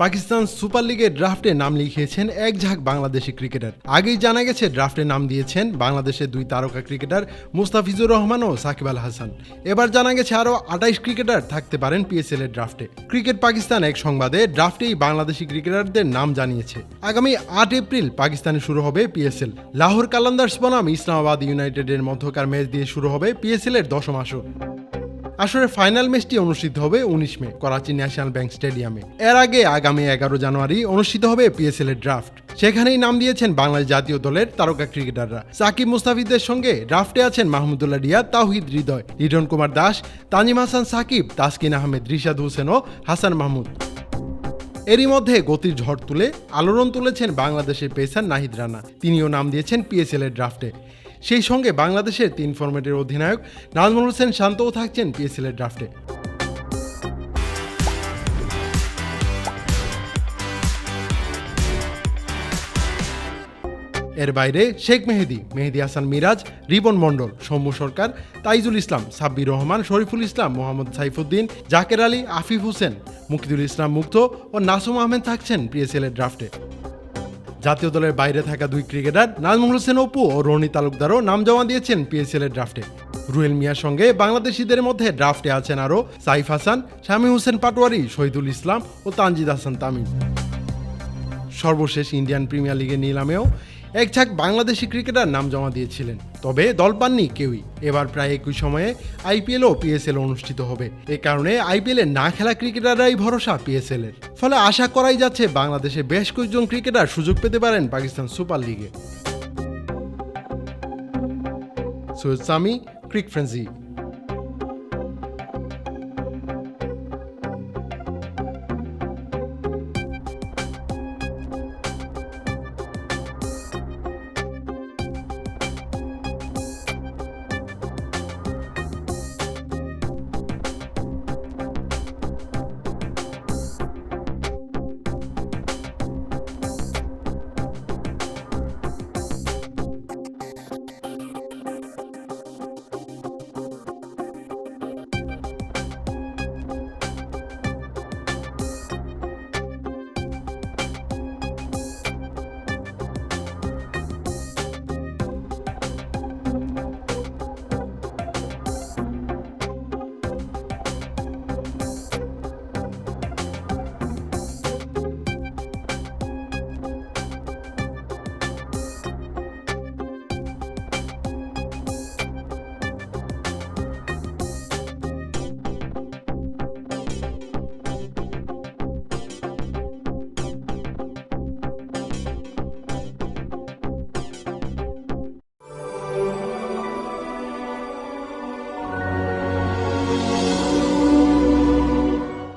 Pakistan super লিগের ড্রাফটে নাম লিখিয়েছেন এক ঝাঁক বাংলাদেশি ক্রিকেটার। আগেই জানা গেছে, ড্রাফটে নাম দিয়েছেন বাংলাদেশের দুই তারকা ক্রিকেটার মুস্তাফিজুর রহমান ও সাকিব আল হাসান। এবার জানা গেছে, আরও আটাইশ ক্রিকেটার থাকতে পারেন পিএসএল এর ড্রাফটে। ক্রিকেট পাকিস্তান এক সংবাদে ড্রাফটেই বাংলাদেশি ক্রিকেটারদের নাম জানিয়েছে। আগামী আট এপ্রিল পাকিস্তানে শুরু হবে পিএসএল। লাহোর কালান্দার্স বনাম ইসলামাবাদ ইউনাইটেডের মধ্যকার ম্যাচ দিয়ে শুরু হবে পিএসএল এর দশম আসর। আসলে ফাইনাল ম্যাচটি অনুষ্ঠিত হবে উনিশ মে, করাচি ন্যাশনাল ব্যাংক স্টেডিয়ামে। এর আগে আগামী এগারো জানুয়ারি অনুষ্ঠিত হবে পিএসএল এর ড্রাফট সেখানেই নাম দিয়েছেন বাংলাদেশ জাতীয় দলের তারকা ক্রিকেটাররা। সাকিব মুস্তাফিদের সঙ্গে ড্রাফটে আছেন মাহমুদুল্লাহ রিয়া তাওহিদ হৃদয় লিটন কুমার দাস তাজিম হাসান সাকিব, তাসকিন আহমেদ, রিশাদ হোসেন ও হাসান মাহমুদ। এরই মধ্যে গতির ঝড় তুলে আলোড়ন তুলেছেন বাংলাদেশের পেসার নাহিদ রানা। তিনিও নাম দিয়েছেন পিএসএল এর ড্রাফটে সেই সঙ্গে বাংলাদেশের তিন ফরম্যাটের অধিনায়ক নাজমুল হোসেন শান্তও থাকছেন পিএসএল এর ড্রাফটে। এর বাইরে শেখ মেহেদি মেহেদি হাসান মিরাজ রিবন মণ্ডল, সৌম্য সরকার, তাইজুল ইসলাম, সাব্বির রহমান, শরীফুল ইসলাম, মোহাম্মদ সাইফুদ্দিন, জাকের আলী, আফিফ হোসেন মুকিদুল ইসলাম মুক্ত ও নাসুম আহমেদ থাকছেন পিএসএল এর ড্রাফটে। জাতীয় দলের বাইরে থাকা দুই ক্রিকেটার নাজমুল হোসেন অপু ও রনি তালুকদারও নাম জমা দিয়েছেন পিএসএল এর ড্রাফটে রুয়েল মিয়ার সঙ্গে বাংলাদেশিদের মধ্যে ড্রাফটে আছেন আরও সাইফ হাসান শামী হোসেন পাটোয়ারি, শহীদুল ইসলাম ও তানজিদ হাসান তামিম। সর্বশেষ ইন্ডিয়ান প্রিমিয়ার লিগের নিলামেও এক ঝাঁক বাংলাদেশি ক্রিকেটার নাম জমা দিয়েছিলেন। তবে দল পাননি কেউই। এবার প্রায় একই সময়ে আইপিএল ও পিএসএল অনুষ্ঠিত হবে। এ কারণে আইপিএল না খেলা ক্রিকেটাররাই ভরসা পিএসএল এর। ফলে আশা করাই যাচ্ছে বাংলাদেশে বেশ কয়েকজন ক্রিকেটার সুযোগ পেতে পারেন পাকিস্তান সুপার লিগে। সৈয়দ সামি, ক্রিক ফ্রেন্সি।